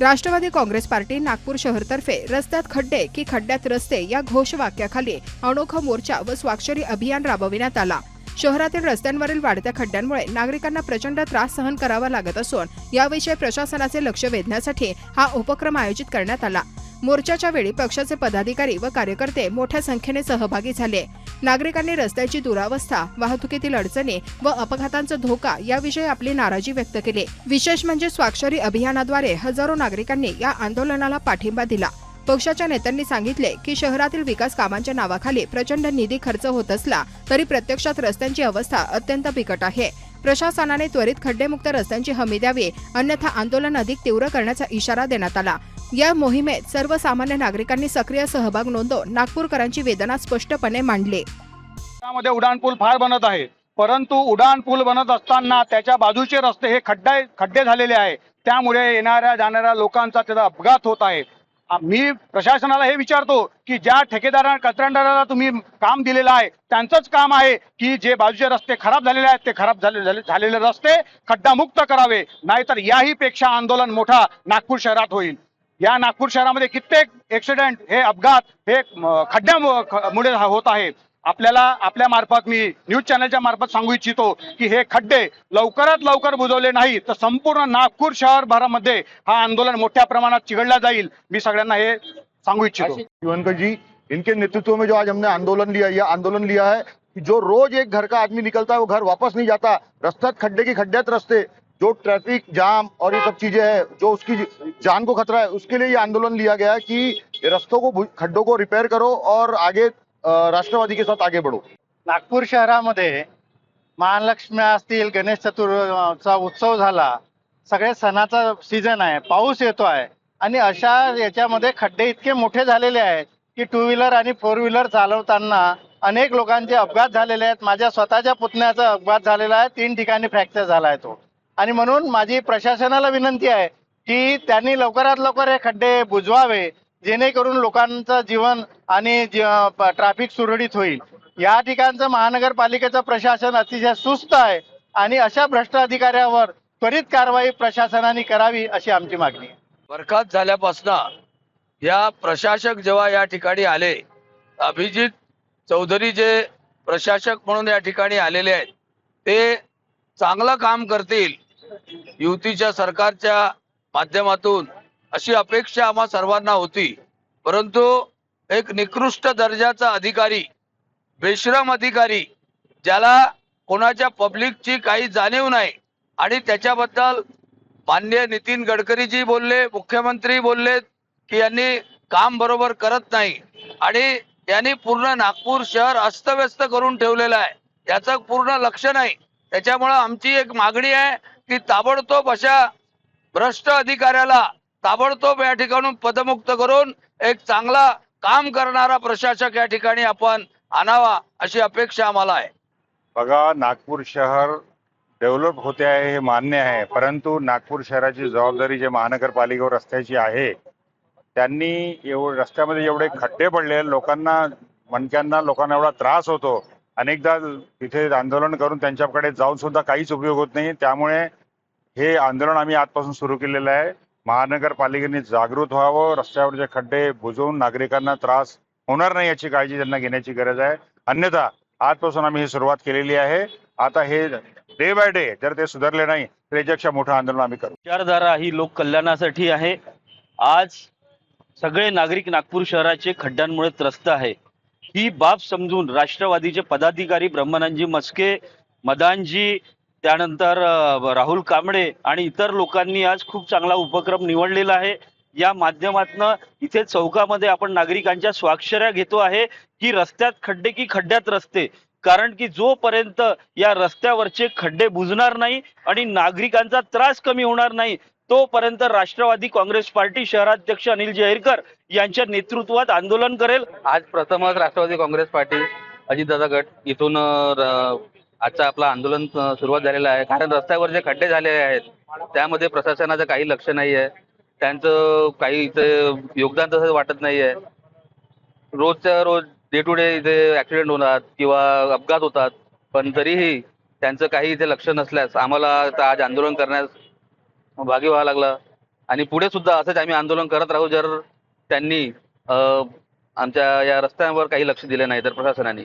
Rashtrawadi Congress party Nagpur शहरतर्फे रस्त्यात खड्डे की खड्ड्यात रस्ते या घोषवाक्याखाली अनोखा मोर्चा व स्वाक्षरी अभियान राबविण्यात आला. शहरातील रस्त्यांवरील वाढत्या खड्ड्यांमुळे नागरिकांना प्रचंड त्रास सहन करावा लागत असून याविषयी प्रशासनाचे लक्ष वेधण्यासाठी हा उपक्रम आयोजित करण्यात आला. मोर्चाच्या वेळी पक्षाचे पदाधिकारी व कार्यकर्ते मोठ्या संख्येने सहभागी झाले. नागरिकांनी रस्त्याची दुरावस्था वाहतुकीतील अडचणी व अपघातांचा धोका याविषयी आपली नाराजी व्यक्त केली. विशेष म्हणजे स्वाक्षरी अभियानाद्वारे हजारो नागरिकांनी या आंदोलनाला पाठिंबा दिला. पक्षाच्या नेत्यांनी सांगितले की शहरातील विकास कामांच्या नावाखाली प्रचंड निधी खर्च होत असला तरी प्रत्यक्षात रस्त्यांची अवस्था अत्यंत बिकट आहे. प्रशासनाने त्वरित खड्डेमुक्त रस्त्यांची हमी द्यावी अन्यथा आंदोलन अधिक तीव्र करण्याचा इशारा देण्यात आला. या मोहिमेत सर्वसामान्य नागरिकांनी सक्रिय सहभाग नोंदवून नागपूरकरांची वेदना स्पष्टपणे मांडली. त्यामध्ये उड्डाणपूल फार बनत आहे. परंतु उड्डाणपूल बनत असताना त्याच्या बाजूचे रस्ते हे खड्डे खड्डे झालेले आहे. त्यामुळे येणाऱ्या जाणाऱ्या लोकांचा त्याचा अपघात होत आहे. मी प्रशासनाला हे विचारतो की ज्या ठेकेदारांना कंत्राटदाराला तुम्ही काम दिलेलं आहे त्यांचंच काम आहे की जे बाजूचे रस्ते खराब झालेले आहेत ते खराब झाले- झालेले रस्ते खड्डामुक्त करावे. नाहीतर याही पेक्षा आंदोलन मोठा नागपूर शहरात होईल. या नागपूर शहरामध्ये कित्येक ऍक्सिडेंट हे अपघात हे खड्ड्यामुळे होत आहे आपल्याला आपल्या मार्फत मी न्यूज चॅनलच्या मार्फत सांगू इच्छितो की हे खड्डे लवकरात लवकर बुजवले नाही तर संपूर्ण नागपूर शहरभरामध्ये हा आंदोलन मोठ्या प्रमाणात चिघडला जाईल. मी सगळ्यांना हे सांगू इच्छितो. शिवनकर जी इनके नेतृत्व में जो आज हमने आंदोलन लिया यह आंदोलन लिया है कि जो रोज एक घर का आदमी निकलता है वो घर वापस नहीं जाता। रस्ता खड्डे की खड्ड्यात रस्ते जो ट्रैफिक जाम और ये सब चीजें है जो उसकी जान को खतरा है उसके लिए ये आंदोलन लिया गया है कि रस्तों को खड्डों को रिपेयर करो और आगे राष्ट्रवादी के साथ आगे बढ़ो। नागपूर शहरामध्ये महालक्ष्मी असतील गणेश चतुर्थीचा उत्सव झाला सगळे सणाचा सीझन आहे पाऊस येतो आहे आणि अशा याच्यामध्ये खड्डे इतके मोठे झालेले आहेत की टू व्हीलर आणि फोर व्हीलर चालवताना अनेक लोकांचे अपघात झालेले आहेत. माझ्या स्वतःच्या पुतण्याचा अपघात झालेला आहे तीन ठिकाणी फ्रॅक्चर झाला आहे तो. आणि म्हणून माझी प्रशासनाला विनंती आहे की त्यांनी लवकरात लवकर हे खड्डे बुजवावे जेणेकरून लोकांचं जीवन आणि ट्रॅफिक सुरळीत होईल. या ठिकाणचं महानगरपालिकेचं प्रशासन अतिशय सुस्त आहे आणि अशा भ्रष्ट अधिकाऱ्यावर त्वरित कारवाई प्रशासनाने करावी अशी आमची मागणी आहे. बरखास्त झाल्यापासून या प्रशासक जेव्हा या ठिकाणी आले अभिजित चौधरी जे प्रशासक म्हणून या ठिकाणी आलेले आहेत ते चांगलं काम करतील युतीच्या सरकारच्या माध्यमातून अशी अपेक्षा आम्हा सर्वांना होती. परंतु एक निकृष्ट दर्जाचा अधिकारी बेश्रम अधिकारी ज्याला कोणाच्या पब्लिकची काही जाणीव नाही आणि त्याच्याबद्दल मान्य नितीन गडकरीजी बोलले मुख्यमंत्री बोलले की यांनी काम बरोबर करत नाही आणि यांनी पूर्ण नागपूर शहर अस्तव्यस्त करून ठेवलेलं आहे. याचं पूर्ण लक्ष नाही. त्याच्यामुळं आमची एक मागणी आहे की ताबडतोब अशा भ्रष्ट अधिकाऱ्याला ताबडतोब या ठिकाणून पदमुक्त करून एक चांगला काम करणारा प्रशासक या ठिकाणी आपण आणावा अशी अपेक्षा आम्हाला आहे. बघा नागपूर शहर डेव्हलप होते आहे हे मान्य आहे परंतु नागपूर शहराची जबाबदारी जे महानगरपालिकेवर रस्त्याची आहे त्यांनी एवढ रस्त्यामध्ये एवढे खड्डे पडले लोकांना मणक्यांना लोकांना एवढा त्रास होतो. अनेकदा तिथे आंदोलन करून त्यांच्याकडे जाऊन सुद्धा काहीच उपयोग होत नाही. त्यामुळे हे आंदोलन आम्ही आजपासून सुरू केलेलं आहे. महानगरपालिकेने जागृत व्हावं रस्त्यावरचे खड्डे बुजवून नागरिकांना त्रास होणार नाही याची काळजी त्यांना घेण्याची गरज आहे. अन्यथा आजपासून आम्ही ही सुरुवात केलेली आहे. आता हे डे बाय डे जर ते सुधारले नाही तर याच्यापेक्षा मोठं आंदोलन आम्ही करू. विचारधारा ही लोक कल्याणासाठी आहे. आज सगळे नागरिक नागपूर शहराचे खड्ड्यांमुळे त्रस्त आहे. ही बाब समजून राष्ट्रवादीचे पदाधिकारी ब्रह्मानंदजी मस्के मदानजी त्यानंतर राहुल कांबळे आणि इतर लोकांनी आज खूप चांगला उपक्रम निवडलेला आहे. या माध्यमातनं इथे चौकामध्ये आपण नागरिकांच्या स्वाक्षऱ्या घेतो आहे की रस्त्यात खड्डे की खड्ड्यात रस्ते. कारण की जोपर्यंत या रस्त्यावरचे खड्डे बुजणार नाही आणि नागरिकांचा त्रास कमी होणार नाही तोपर्यंत राष्ट्रवादी काँग्रेस पार्टी शहराध्यक्ष अनिल जहेरकर यांच्या नेतृत्वात आंदोलन करेल. आज प्रथमच राष्ट्रवादी काँग्रेस पार्टी अजितदादा गट इथून आजचा आपला आंदोलन सुरुवात झालेलं आहे. कारण रस्त्यावर जे खड्डे झाले आहेत त्यामध्ये प्रशासनाचं काही लक्ष नाही आहे त्यांचं काही इथे योगदान तसं वाटत नाही आहे रोजच्या रोज डे टू डे इथे ॲक्सिडेंट होतात किंवा अपघात होतात. पण तरीही त्यांचं काही इथे लक्ष नसल्यास आम्हाला आता आज आंदोलन करण्यास भागी व्हावं लागलं. आणि पुढे सुद्धा असंच आम्ही आंदोलन करत राहू जर त्यांनी आमच्या या रस्त्यांवर काही लक्ष दिलं नाही तर प्रशासनाने.